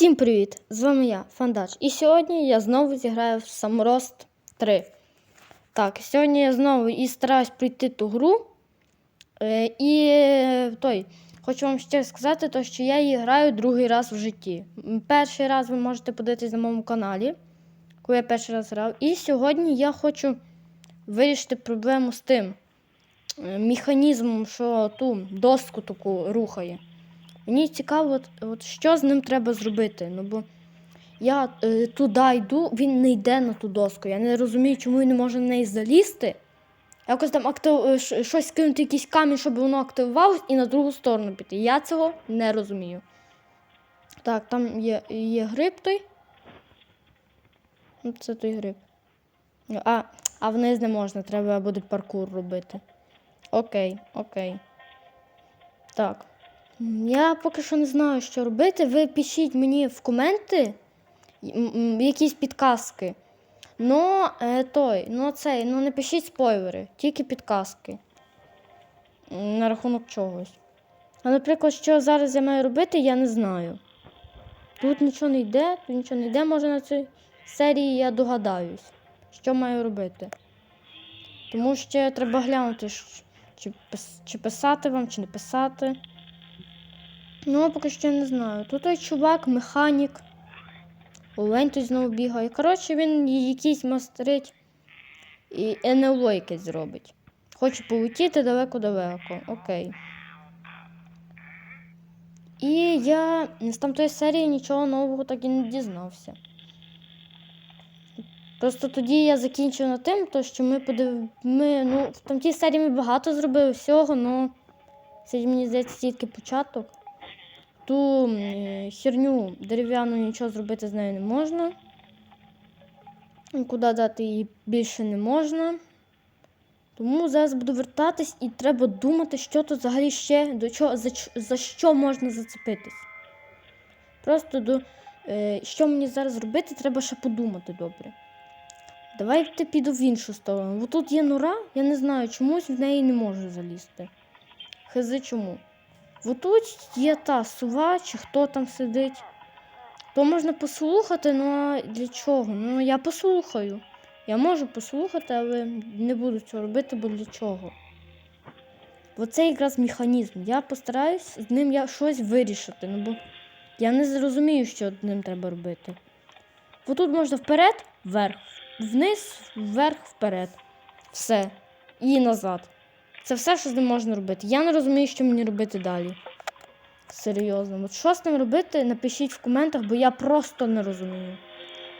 Всім привіт! З вами я, Фандач. І сьогодні я знову зіграю в Саморост 3. Так, сьогодні я знову і стараюсь пройти ту гру. Е, і той, хочу вам ще сказати, то, що я її граю другий раз в житті. Перший раз ви можете подивитись на моєму каналі, коли я перший раз грав. І сьогодні я хочу вирішити проблему з тим е, механізмом, що ту доску таку рухає. Мені цікаво, от, от що з ним треба зробити. Ну, бо я е, туди йду, він не йде на ту доску. Я не розумію, чому він не може на неї залізти. Якось там актив... е, щось кинути, якийсь камінь, щоб воно активувалось, і на другу сторону піти. Я цього не розумію. Так, там є, є гриб той. Ну, Це той гриб. А, а вниз не можна, треба буде паркур робити. Окей, окей. Так. Я поки що не знаю, що робити. Ви пишіть мені в коменти якісь підказки. Ну, е, той, ну цей, ну не пишіть спойлери, тільки підказки. На рахунок чогось. А, наприклад, що зараз я маю робити, я не знаю. Тут нічого не йде, тут нічого не йде, може на цій серії я догадаюсь, що маю робити. Тому що треба глянути, чи писати вам, чи не писати. Ну, поки що не знаю. Тут той чувак, механік. Олень тут знову бігає. Коротше, він якийсь мастерить і НЛО якесь зробить. Хоче полетіти далеко-далеко. Окей. І я з тамтої серії нічого нового так і не дізнався. Просто тоді я закінчив на тим, то що ми подив... ми, ну, в тамтій серії ми багато зробили всього, але це мені здається тільки початок. Ту херню дерев'яну нічого зробити з нею не можна. Куди дати її більше не можна. Тому зараз буду вертатись і треба думати, що тут взагалі ще до чого, за, за що можна зацепитись. Просто до, е, що мені зараз робити, треба ще подумати добре. Давайте піду в іншу сторону. Бо тут є нора, я не знаю, чомусь в неї не можу залізти. Хизи чому. Отут є та сува, чи хто там сидить. То можна послухати, ну а для чого? Ну я послухаю. Я можу послухати, але не буду цього робити, бо для чого? Бо це якраз механізм. Я постараюсь з ним я щось вирішити. Ну бо я не зрозумію, що з ним треба робити. Бо тут можна вперед, вверх, вниз, вверх, вперед. Все. І назад. Це все, що з ним можна робити. Я не розумію, що мені робити далі. Серйозно. От що з ним робити, напишіть в коментах, бо я просто не розумію.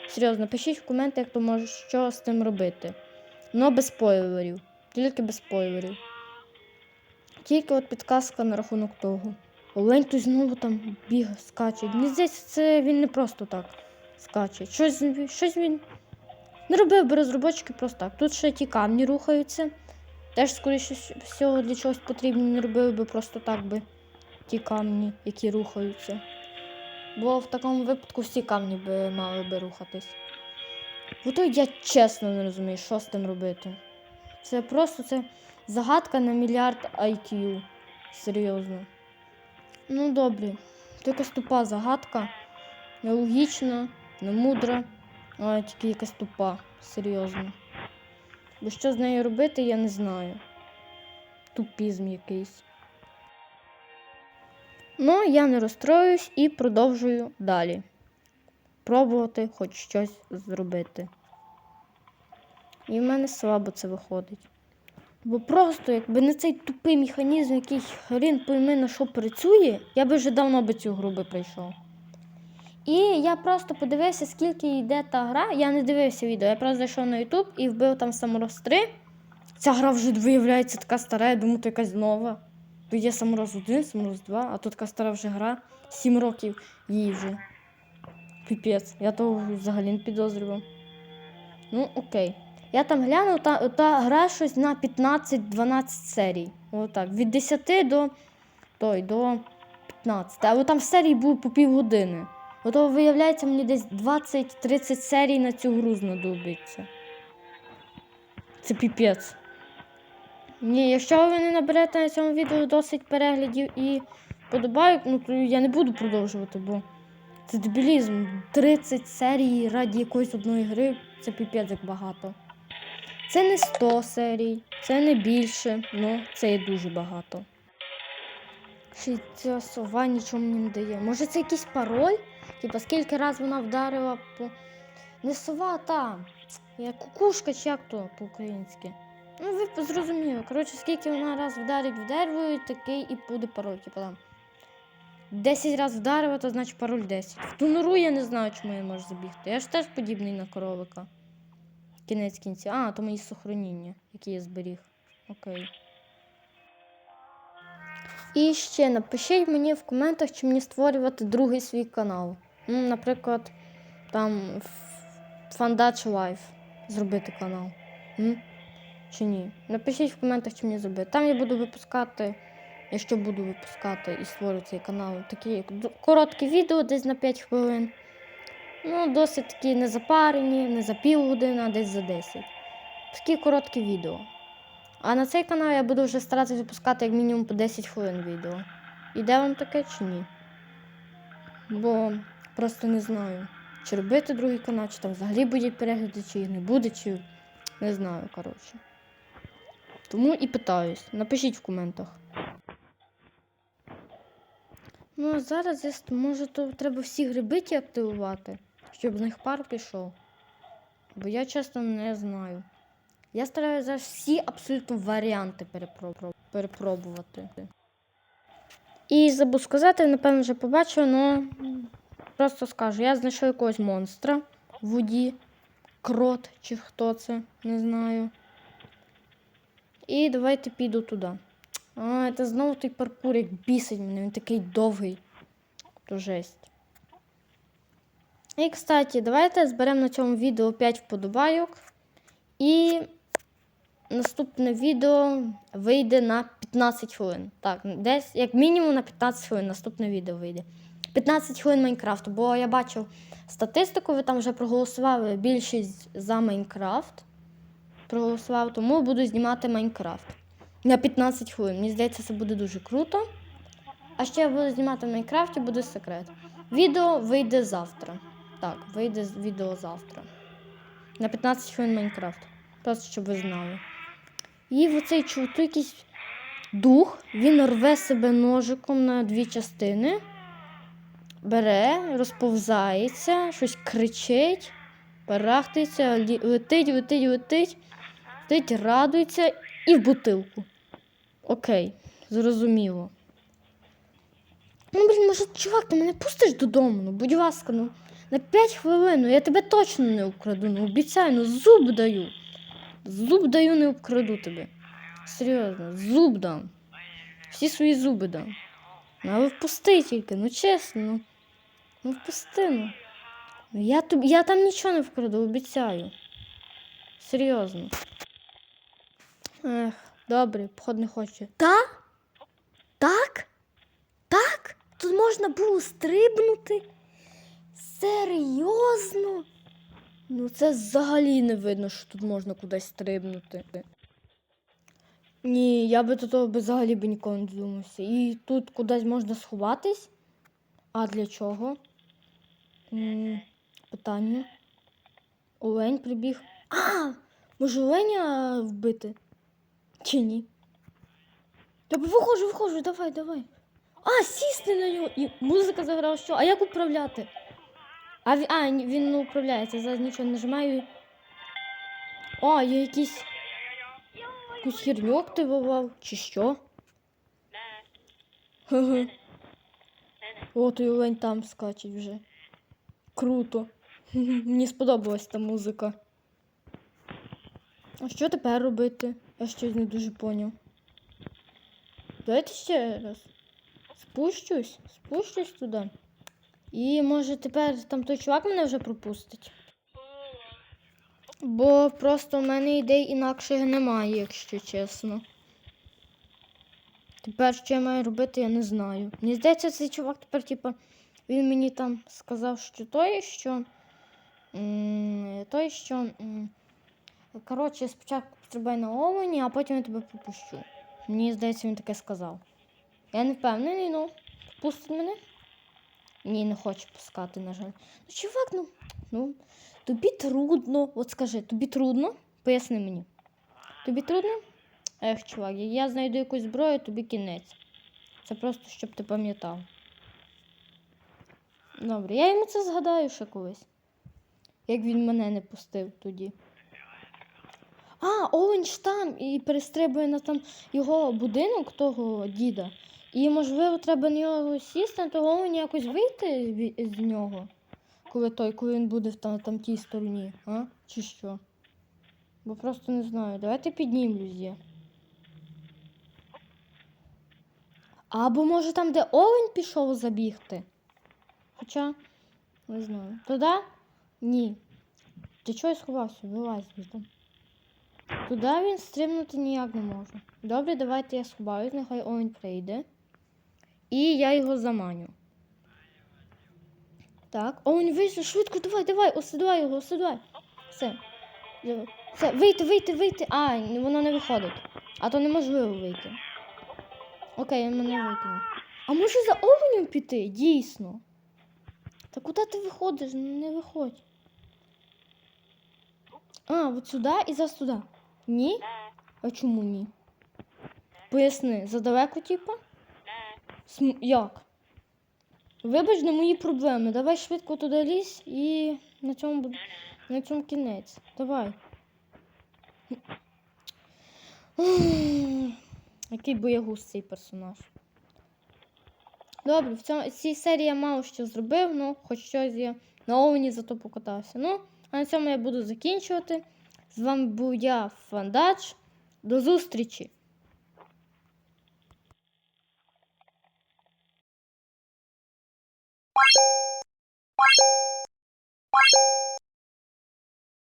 Серйозно, пишіть в коментах, хто може що з тим робити. Ну, без спойлерів. Тільки без спойлерів. Тільки от підказка на рахунок того. Олень тут знову там бігає, скаче. Мені здається, це він не просто так скаче. Щось, щось він не робив би розробочки просто так. Тут ще ті камні рухаються. Теж, скоріше всього, для чогось потрібно не робили би просто так би ті камні, які рухаються. Бо в такому випадку всі камні би мали би рухатись. Ото я чесно не розумію, що з тим робити. Це просто це загадка на мільярд IQ. Серйозно. Ну, добре. Це якась тупа загадка. Нелогічна, не мудра, а тільки якась тупа. Серйозно. Бо що з нею робити, я не знаю. Тупізм якийсь. Ну, я не розстроюсь і продовжую далі. Пробувати хоч щось зробити. І в мене слабо це виходить. Бо просто, якби не цей тупий механізм, який хрін пойми на що працює, я би вже давно би цю гру би прийшов. І я просто подивився, скільки йде та гра. Я не дивився відео. Я просто зайшов на YouTube і вбив там Самороз 3. Ця гра вже виявляється така стара, я думаю, то якась нова. То є Самороз 1, Самороз 2, а тут така стара вже гра. 7 років їй вже. Піпець, я того взагалі не підозрював. Ну, окей. Я там глянув, та, та гра щось на 15-12 серій. Отак. Від 10 до, той, до 15. Але там серій було по півгодини. Ото, виявляється, мені десь 20-30 серій на цю гру знадобиться. Це піпець. Ні, якщо ви не наберете на цьому відео досить переглядів і подобайок, ну то я не буду продовжувати, бо Це дебілізм. 30 серій раді якоїсь одної гри це піпець як багато. Це не 100 серій, це не більше, ну це є дуже багато. Й ця сова нічого мені не дає. Може це якийсь пароль? Типа скільки раз вона вдарила по. Не сова, а та. Як кукушка чи як то по-українськи. Ну, ви зрозуміли. Коротше, скільки вона раз вдарить в дерево, такий і буде пароль. Типа там. 10 разів вдарила, то значить пароль 10. В ту нору я не знаю, чому я можу забігти. Я ж теж подібний на коровика. Кінець кінці. А, то мої сохраніння, які я зберіг. Окей. І ще напишіть мені в коментах, чи мені створювати другий свій канал. Ну, наприклад, там Фандач Life зробити канал. Чи ні? Напишіть в коментах, чи мені зробити. Там я буду випускати, якщо буду випускати і створю цей канал, такі короткі відео десь на 5 хвилин. Ну, досить такі не запарені, не за півгодини, а десь за 10. Такі короткі відео. А на цей канал я буду вже старатися випускати як мінімум по 10 хвилин відео. Іде вам таке чи ні? Бо просто не знаю, чи робити другий канал, чи там взагалі будуть перегляди, чи їх не буде, чи не знаю, коротше. Тому і питаюсь. Напишіть в коментах. Ну, а зараз я може то треба всі гриби ті активувати, щоб з них пар пішов. Бо я чесно не знаю. Я стараюся всі абсолютно варіанти перепробувати. І забув сказати, напевно, вже побачив, але просто скажу, я знайшов якогось монстра в воді. Крот чи хто це, не знаю. І давайте піду туди. А, це знову той паркур, як бісить мене, він такий довгий. То жесть. І, кстати, давайте зберемо на цьому відео 5 вподобайок. І наступне відео вийде на 15 хвилин. Так, десь як мінімум на 15 хвилин наступне відео вийде. 15 хвилин Майнкрафту, бо я бачив статистику, ви там вже проголосували більшість за Майнкрафт. Проголосував, тому буду знімати Майнкрафт. На 15 хвилин. Мені здається, це буде дуже круто. А ще я буду знімати в Майнкрафті, буде секрет. Відео вийде завтра. Так, вийде відео завтра. На 15 хвилин Майнкрафт. Просто щоб ви знали. І оцей чув, якийсь дух, він рве себе ножиком на дві частини. Бере, розповзається, щось кричить, парахтається, летить, летить, летить, летить, радується і в бутилку. Окей, зрозуміло. Ну, блін, може, чувак, ти мене пустиш додому? Ну, будь ласка, ну, на 5 хвилин, ну, я тебе точно не украду, ну, обіцяю, ну, зуб даю. Зуб даю, не обкраду тебе. Серйозно, зуб дам. Всі свої зуби дам. Ну, але впусти тільки, ну чесно, ну. Ну впусти, ну. Ну, Я, тобі, я там нічого не вкраду, обіцяю. Серйозно. Ех, добре, поход не хоче. Та? Так? Так? Тут можна було стрибнути? Серйозно? Ну, це взагалі не видно, що тут можна кудись стрибнути. Ні, я би до того взагалі би ніколи не додумався. І тут кудись можна сховатись. А для чого? М, питання. Олень прибіг. А! Може оленя вбити? Чи ні? Я виходжу, виходжу, давай, давай. А, сісти на нього. І музика заграла що? А як управляти? А, а він не управляється, зараз нічого не нажимаю. О, я якийсь. Якусь херню активував, чи що? Ге-ге. О, той олень там скаче вже. Круто. Мені сподобалась та музика. А що тепер робити? Я щось не дуже поняв. Давайте ще раз. Спущусь, спущусь туди. І може тепер там той чувак мене вже пропустить. Бо просто в мене ідей інакших немає, якщо чесно. Тепер що я маю робити, я не знаю. Мені здається, цей чувак тепер, типа, він мені там сказав, що той, що. Той, що. Коротше, спочатку стрибай на овені, а потім я тебе пропущу. Мені здається, він таке сказав. Я не впевнений, ну, пустить мене. Ні, не хочу пускати, на жаль. Ну, чувак, ну, ну, тобі трудно. От скажи, тобі трудно? Поясни мені. Тобі трудно? Ех, чувак, я знайду якусь зброю, тобі кінець. Це просто щоб ти пам'ятав. Добре, я йому це згадаю ще колись. Як він мене не пустив тоді. А, Оуен ж там і перестрибує на там його будинок того діда. І, можливо, треба на нього сісти, того Оуені якось вийти з нього. Коли той, коли він буде там, там тій стороні, а? Чи що? Бо просто не знаю. Давайте піднімлюсь я. Або може там, де Оуен пішов забігти. Хоча, не знаю. Туди? Ні. Ти чого я сховався? Вилазь звідти. Туди він стрибнути ніяк не може. Добре, давайте я сховаюсь, нехай Оуен прийде. І я його заманю. Так, Оуен вийшов, швидко, давай, давай, осідувай його, осідувай. Все. Все, вийти, вийти, вийти. А, воно не виходить. А то неможливо вийти. Окей, він мене викинув. А може за Оуенем піти? Дійсно. Та куди ти виходиш? Не виходь. А, от сюди і за сюди. Ні? А чому ні? Поясни, задалеко, типа? См... Як? Вибач не мої проблеми. Давай швидко туди лізь і на цьому. На цьому кінець. Давай. Який боягуз цей персонаж. Добре, в цій серії я мало що зробив, ну, хоч щось я на овені зато покатався. Ну, а на цьому я буду закінчувати. З вами був я, Фандач. До зустрічі!